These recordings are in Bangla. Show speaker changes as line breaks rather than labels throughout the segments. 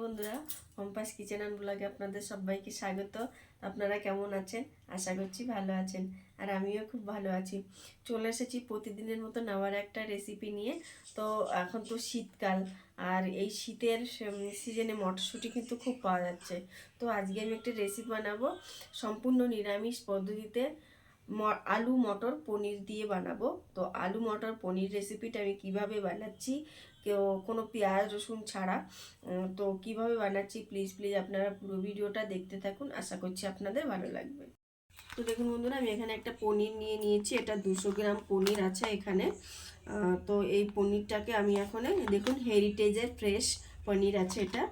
বন্ধুরা কম্পাস কিচেন অ্যান্ড ব্লগে আপনাদের সবাইকে স্বাগত। আপনারা কেমন আছেন? আশা করছি ভালো আছেন। আর আমিও খুব ভালো আছি। চলে এসেছি প্রতিদিনের মতন আবার একটা রেসিপি নিয়ে। তো এখন তো শীতকাল, আর এই শীতের সিজনে মটরশুঁটি কিন্তু খুব পাওয়া যাচ্ছে। তো আজকে আমি একটা রেসিপি বানাবো। সম্পূর্ণ নিরামিষ পদ্ধতিতে আলু, মটর, পনির দিয়ে বানাবো। তো আলু, মটর, পনির রেসিপিটা আমি কীভাবে বানাচ্ছি, কেউ, কোনো পেঁয়াজ, রসুন ছাড়া তো কীভাবে বানাচ্ছি প্লিজ প্লিজ আপনারা পুরো ভিডিওটা দেখতে থাকুন। আশা করছি আপনাদের ভালো লাগবে। তো দেখুন বন্ধুরা, আমি এখানে একটা পনির নিয়ে নিয়েছি। এটা দুশো গ্রাম পনির আছে এখানে। তো এই পনিরটাকে আমি এখন দেখুন হেরিটেজের ফ্রেশ পনির আছে এটা।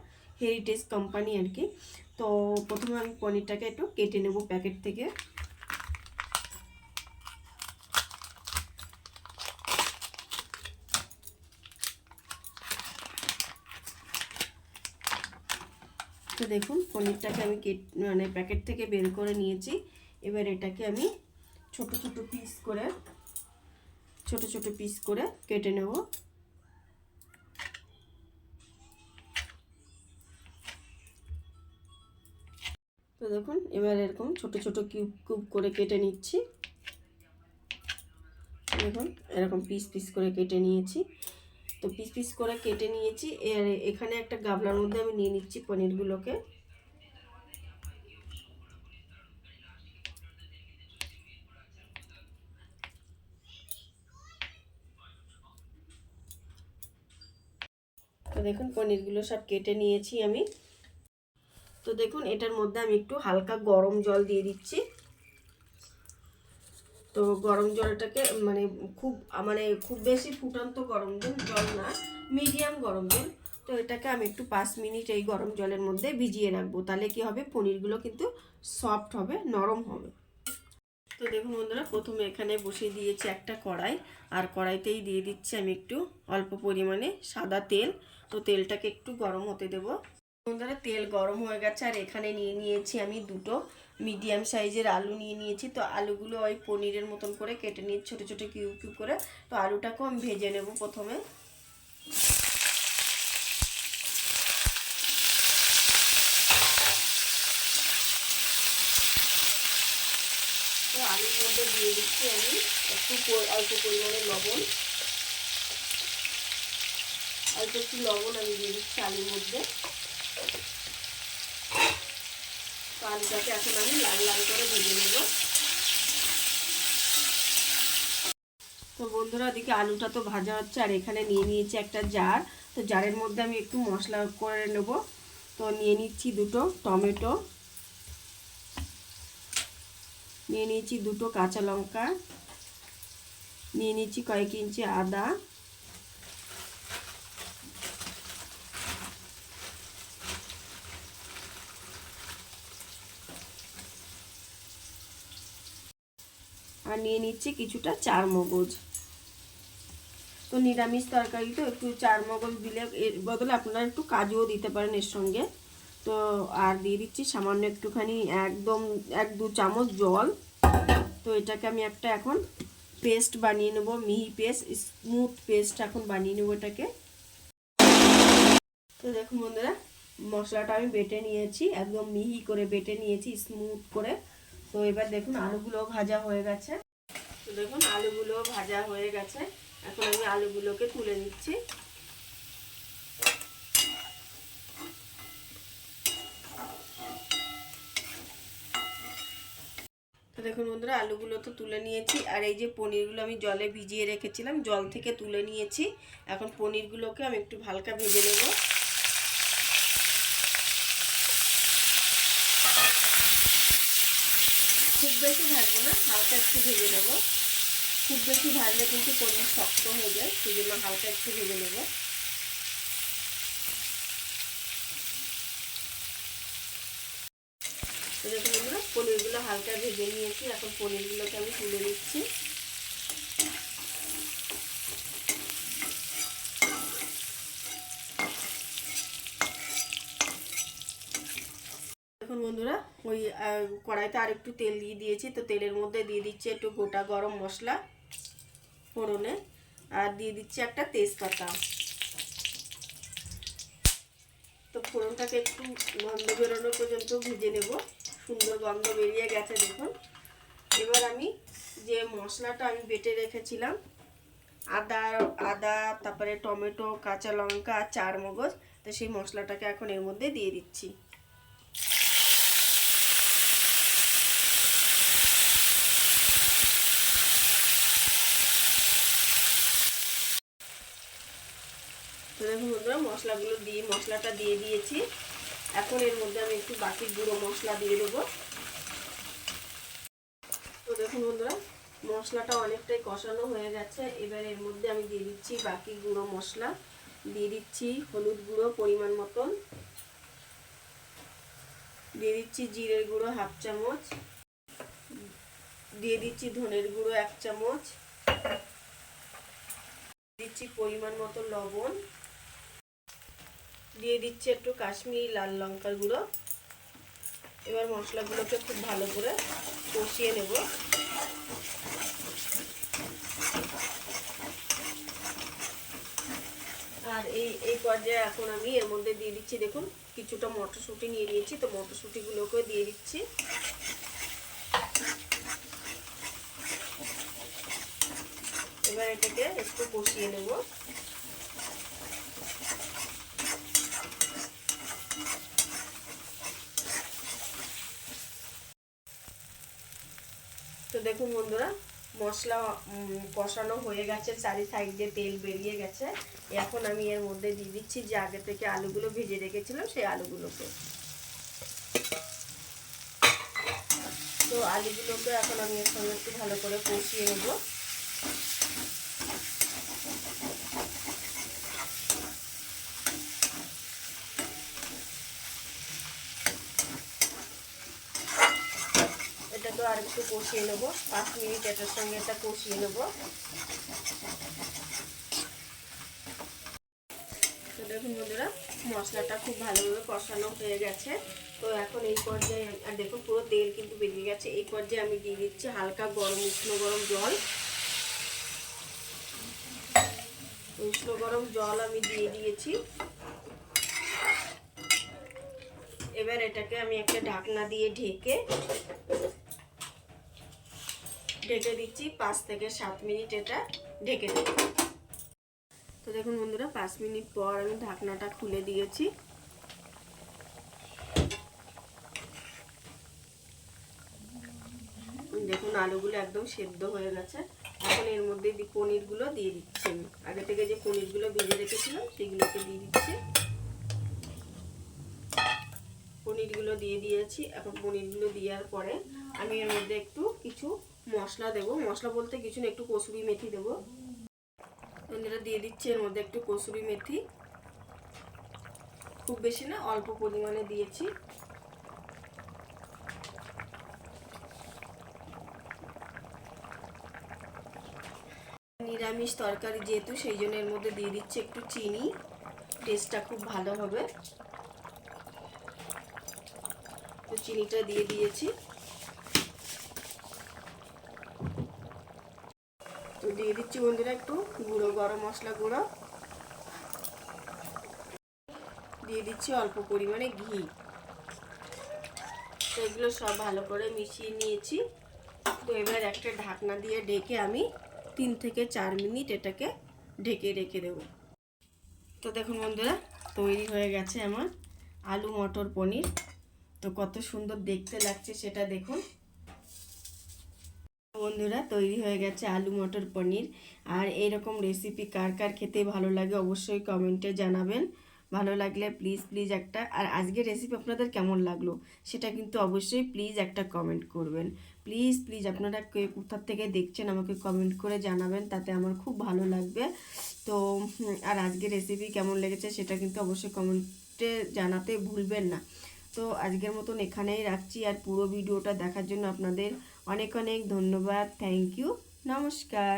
হেরিটেজ কোম্পানি আর কি। তো প্রথমে আমি পনিরটাকে একটু কেটে নেব প্যাকেট থেকে। তো দেখুন, পনিরটাকে আমি কেট মানে প্যাকেট থেকে বের করে নিয়েছি। এবার এটাকে আমি ছোট ছোট পিস করে, ছোট ছোট পিস করে কেটে নেব। তো দেখুন, এবার এরকম ছোট ছোট কিউব কিউব করে কেটে নিচ্ছি। দেখুন, এরকম পিস পিস করে কেটে নিয়েছি। তো পিস পিস করে কেটে নিয়েছি। এর এখানে একটা গাবলার মধ্যে আমি নিয়ে নিচ্ছি পনিরগুলোকে। তো দেখুন, পনিরগুলো সব কেটে নিয়েছি আমি। তো দেখুন, এটার মধ্যে আমি একটু হালকা গরম জল দিয়ে দিচ্ছি। তো গরম জলটাকে মানে খুব মানে খুব বেশি ফুটন্ত গরম জল জল না মিডিয়াম গরম জল। তো এটাকে আমি একটু পাঁচ মিনিট এই গরম জলের মধ্যে ভিজিয়ে রাখব। তাহলে কি হবে? পনিরগুলো কিন্তু সফট হবে, নরম হবে। তো দেখুন বন্ধুরা, প্রথমে এখানে বসিয়ে দিয়েছি একটা কড়াই। আর কড়াইতেই দিয়ে দিচ্ছি আমি একটু অল্প পরিমাণে সাদা তেল। তো তেলটাকে একটু গরম হতে দেবো। বন্ধুরা, তেল গরম হয়ে গেছে। আর এখানে নিয়ে নিয়েছি আমি দুটো মিডিয়াম সাইজের আলু নিয়ে নিয়েছি। তো আলুগুলো ওই পনিরের মতন করে কেটে নিয়ে ছোটো ছোটো কিউব কিউব করে, তো আলুটাকেও আমি ভেজে নেব প্রথমে। তো আলুর মধ্যে দিয়ে দিচ্ছি আমি একটু অল্প পরিমাণে লবণ। অল্প একটু লবণ আমি দিয়ে দিচ্ছি আলুর মধ্যে তো আলুটাকে এখন আমি লাল লাল করে ভেজে নেব। তো বন্ধুরা ওদিকে আলুটা তো ভাজা হচ্ছে, আর এখানে নিয়ে নিয়েছি একটা জার। তো জারের মধ্যে আমি একটু মশলা করে নেব। তো নিয়ে নিচ্ছি দুটো টমেটো। নিয়ে নিয়েছি দুটো কাঁচা লঙ্কা। নিয়ে নিচ্ছি কয়েক ইঞ্চি আদা। আর নিয়ে নিচ্ছি কিছুটা চার মগজ তো নিরামিষ তরকারি তো একটু চার মগজ দিলে এর বদলে আপনারা একটু কাজুও দিতে পারেন এর সঙ্গে। তো আর দিয়ে দিচ্ছি সামান্য একটুখানি একদম এক দু চামচ জল। তো এটাকে আমি একটা এখন পেস্ট বানিয়ে নেব, মিহি পেস্ট, স্মুথ পেস্ট এখন বানিয়ে নেব এটাকে। তো দেখুন বন্ধুরা, মশলাটা আমি বেটে নিয়েছি, একদম মিহি করে বেটে নিয়েছি, স্মুথ করে। তো এবার দেখুন আলুগুলো ভাজা হয়ে গেছে। তো দেখুন আলুগুলো ভাজা হয়ে গেছে। এখন আমি আলুগুলোকে তুলে নিচ্ছি। তো দেখুন বন্ধুরা, আলুগুলো তো তুলে নিয়েছি। আর এই যে পনিরগুলো আমি জলে ভিজিয়ে রেখেছিলাম, জল থেকে তুলে নিয়েছি। এখন পনিরগুলোকে আমি একটু হালকা ভেজে নেব। খুব বেশি ভাজবো না, হালকা একটু ভেজে নেব। খুব বেশি ভাজলে কিন্তু পনির শক্ত হয়ে যায় সেই জন্য হালকা একটু ভেজে নেব। দেখুন বন্ধুরা, পনিরগুলো হালকা ভেজে নিয়েছি, এখন পনিরগুলোকে আমি তুলে নিচ্ছি দেখুন বন্ধুরা ওই কড়াইতে আর একটু তেল দিয়ে দিয়েছি। তো তেলের মধ্যে দিয়ে দিচ্ছি একটু গোটা গরম মশলা ফোড়নে। আর দিয়ে দিচ্ছি একটা তেজপাতা। তো ফোড়নটাকে একটু গন্ধ বেরোনো পর্যন্ত ভেজে নেব। সুন্দর গন্ধ বেরিয়ে গেছে, দেখুন। এবার আমি যে মশলাটা আমি বেটে রেখেছিলাম, আদা আদা, তারপরে টমেটো, কাঁচা লঙ্কা চার মগজ তো সেই মশলাটাকে এখন এর মধ্যে দিয়ে দিচ্ছি। দেখুন বন্ধুরা মশলাগুলো দিয়ে, মশলাটা দিয়ে দিয়েছি। এখন এর মধ্যে আমি একটু বাকি গুঁড়ো মশলা দিয়ে দেবো। তো দেখুন বন্ধুরা, মশলাটা অনেকটাই কষানো হয়ে গেছে। এবার এর মধ্যে আমি দিয়ে দিচ্ছি বাকি গুঁড়ো মশলা। দিয়ে দিচ্ছি হলুদ গুঁড়ো পরিমাণ মতন। দিয়ে দিচ্ছি জিরের গুঁড়ো হাফ চামচ। দিয়ে দিচ্ছি ধনের গুঁড়ো এক চামচ। দিচ্ছি পরিমাণ মতো লবণ। দিয়ে দিচ্ছি একটু কাশ্মীরি লাল লঙ্কার গুঁড়ো। এবার মশলাগুলোকে খুব ভালো করে কষিয়ে নেব। আর এই এই পর্যায়ে এখন আমি এর মধ্যে দিয়ে দিচ্ছি, দেখুন, কিছুটা মটরশুঁটি নিয়ে নিয়েছি, তো মটরশুঁটিগুলোকেও দিয়ে দিচ্ছি। এবার এটাকে একটু কষিয়ে নেব। দেখুন বন্ধুরা, মশলা কষানো হয়ে গেছে চারি সাইড দিয়ে তেল বেরিয়ে গেছে। এখন আমি এর মধ্যে দিয়ে দিচ্ছি যে আগে থেকে আলুগুলো ভেজে রেখেছিলাম, সেই আলুগুলোকে। তো আলুগুলোকে এখন আমি এর সঙ্গে একটু ভালো করে কষিয়ে নেব এটাকে আর একটু কষিয়ে নেব। পাঁচ মিনিট এটার সঙ্গে এটা কষিয়ে নেব। তো দেখুন বন্ধুরা, মশলাটা খুব ভালোভাবে কষানো হয়ে গেছে। তো এখন এই পর্যায়ে আর দেখুন পুরো তেল কিন্তু বেরিয়ে গেছে। এই পর্যায়ে আমি দিয়ে দিচ্ছি হালকা গরম উষ্ণ গরম জল। উষ্ণ গরম জল আমি দিয়ে দিয়েছি। এবার এটাকে আমি একটা ঢাকনা দিয়ে ঢেকে ঢেকে দিচ্ছি, পাঁচ থেকে সাত মিনিট এটা ঢেকে দেব তো দেখুন বন্ধুরা, পাঁচ মিনিট পর আমি ঢাকনাটা খুলে দিয়েছি। দেখুন, আলুগুলো একদম সেদ্ধ হয়ে গেছে। এখন এর মধ্যে পনিরগুলো দিয়ে দিচ্ছি আমি। আগে থেকে যে পনিরগুলো ভেজে রেখেছিলাম, সেগুলোকে দিয়ে দিচ্ছি। পনিরগুলো দিয়ে দিয়েছি। এখন পনিরগুলো দেওয়ার পরে আমি এর মধ্যে একটু কিছু মশলা দেব। মশলা বলতে কিছু না একটু কসুরি মেথি দেবো। বন্ধুরা দিয়ে দিচ্ছি এর মধ্যে একটু কসুরি মেথি। খুব বেশি না, অল্প পরিমাণে দিয়েছি। নিরামিষ তরকারি যেহেতু, সেই জন্য এর মধ্যে দিয়ে দিচ্ছি একটু চিনি। টেস্টটা খুব ভালো হবে। তো চিনিটা দিয়ে দিয়েছি। দিয়ে দিচ্ছি বন্ধুরা একটু গুঁড়ো, গরম মশলা গুঁড়ো। দিয়ে দিচ্ছি অল্প পরিমাণে ঘি। এগুলো সব ভালো করে মিশিয়ে নিয়েছি। তো এবার একটা ঢাকনা দিয়ে ঢেকে আমি তিন থেকে চার মিনিট এটাকে ঢেকে রেখে দেব। তো দেখুন বন্ধুরা, তৈরি হয়ে গেছে আমার আলু মটর পনির। তো কত সুন্দর দেখতে লাগছে সেটা দেখুন। বন্ধুরা, তৈরি হয়ে গেছে আলু, মটর, পনির। আর এইরকম রেসিপি কার কার খেতে ভালো লাগে অবশ্যই কমেন্টে জানাবেন। ভালো লাগলে প্লিজ প্লিজ একটা, আর আজকের রেসিপি আপনাদের কেমন লাগল সেটা কিন্তু অবশ্যই প্লিজ একটা কমেন্ট করবেন। প্লিজ প্লিজ আপনারা কে কোথার থেকে দেখছেন আমাকে কমেন্ট করে জানাবেন, তাতে আমার খুব ভালো লাগবে। তো আর আজকের রেসিপি কেমন লেগেছে সেটা কিন্তু অবশ্যই কমেন্টে জানাতে ভুলবেন না। তো আজকের মতন এখানেই রাখছি, আর পুরো ভিডিওটা দেখার জন্য আপনাদের অনেক অনেক ধন্যবাদ থ্যাংক ইউ নমস্কার।